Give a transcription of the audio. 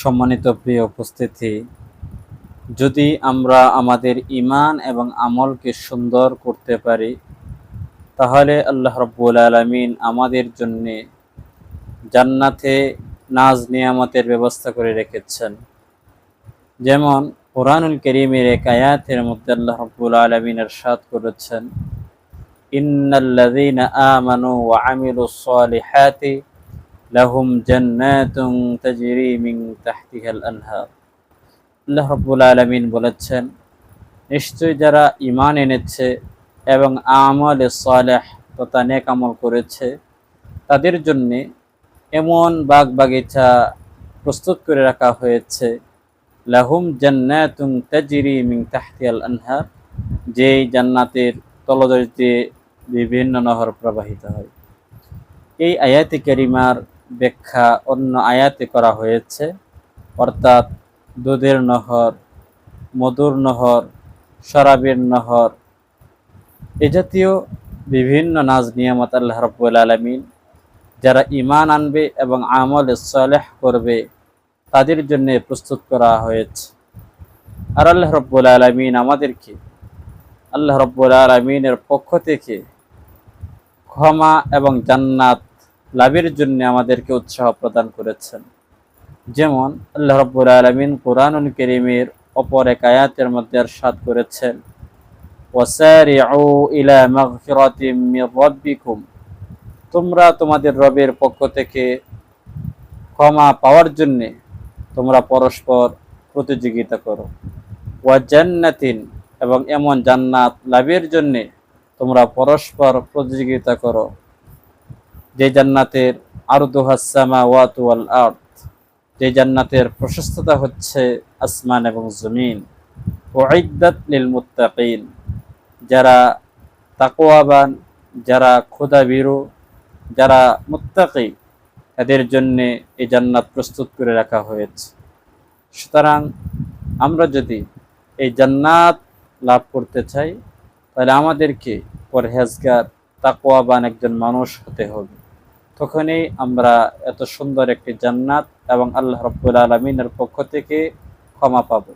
সম্মানিত প্রিয় উপস্থিতি, যদি আমরা আমাদের ইমান এবং আমলকে সুন্দর করতে পারি, তাহলে আল্লাহ রব্বুল আলমিন আমাদের জন্যে জান্নাতে নাজ নিয়ামতের ব্যবস্থা করে রেখেছেন। যেমন কোরআনুল করিমের এক আয়াতের মধ্যে আল্লাহ রব্বুল আলমিন এরশাদ করেছেন, ইন্নাল্লাযীনা আমানু ওয়া আমিলুস সালিহাতি লাহুম জান্নাতুন তাজরি মিন তাহতিহাল আনহার। আল্লাহ রব্বুল আলমিন বলেছেন নিশ্চয়ই যারা ইমান এনেছে এবং আমল সালেহ তথা নেক আমল করেছে, তাদের জন্যে এমন বাগ বাগিচা প্রস্তুত করে রাখা হয়েছে, লাহুম জান্নাতুন তাজরি মিন তাহতিহাল আনহার, যেই জান্নাতের তলদরিতে বিভিন্ন নহর প্রবাহিত হয়। এই আয়াতে কারিমার ব্যাখ্যা অন্য আয়াতে করা হয়েছে। অর্থাৎ দুধের নহর, মধুর নহর, শরাবের নহর এ জাতীয় বিভিন্ন নাজ নিয়ামত আল্লাহ রব্বুল আলমিন যারা ইমান আনবে এবং আমল সালেহ করবে তাদের জন্য প্রস্তুত করা হয়েছে। আর আল্লাহ রব্বুল আলমিন আমাদেরকে আল্লাহ রব্বুল আলমিনের পক্ষ থেকে ক্ষমা এবং জান্নাত লাভের জন্য আমাদেরকে উৎসাহ প্রদান করেছেন। যেমন, আল্লাহ রব্বুল আলমিন কোরআনুল করিমের অপর এক আয়াতের মধ্যে সাত করেছেন তোমরা তোমাদের রবের পক্ষ থেকে ক্ষমা পাওয়ার জন্য তোমরা পরস্পর প্রতিযোগিতা করো। ওয়া জান্নাতিন, এবং এমন জান্নাত লাভের জন্যে তোমরা পরস্পর প্রতিযোগিতা করো। যে জান্নাতের আরদুহাসামা ওয়াতুয়াল আর্থ যে জান্নাতের প্রশস্ততা হচ্ছে আসমান এবং জমিন। ও ইদ্দাত লিল মুত্তাকিন, যারা তাকোয়াবান যারা ক্ষুদাবিরু যারা মুত্তাকি, তাদের জন্যে এই জান্নাত প্রস্তুত করে রাখা হয়েছে। সুতরাং আমরা যদি এই জান্নাত লাভ করতে চাই, তাহলে আমাদেরকে পরহেজগার তাকোয়াবান একজন মানুষ হতে হবে। তখনই আমরা এত সুন্দর একটি জান্নাত এবং আল্লাহ রব্বুল আলমিনের পক্ষ থেকে ক্ষমা পাবো।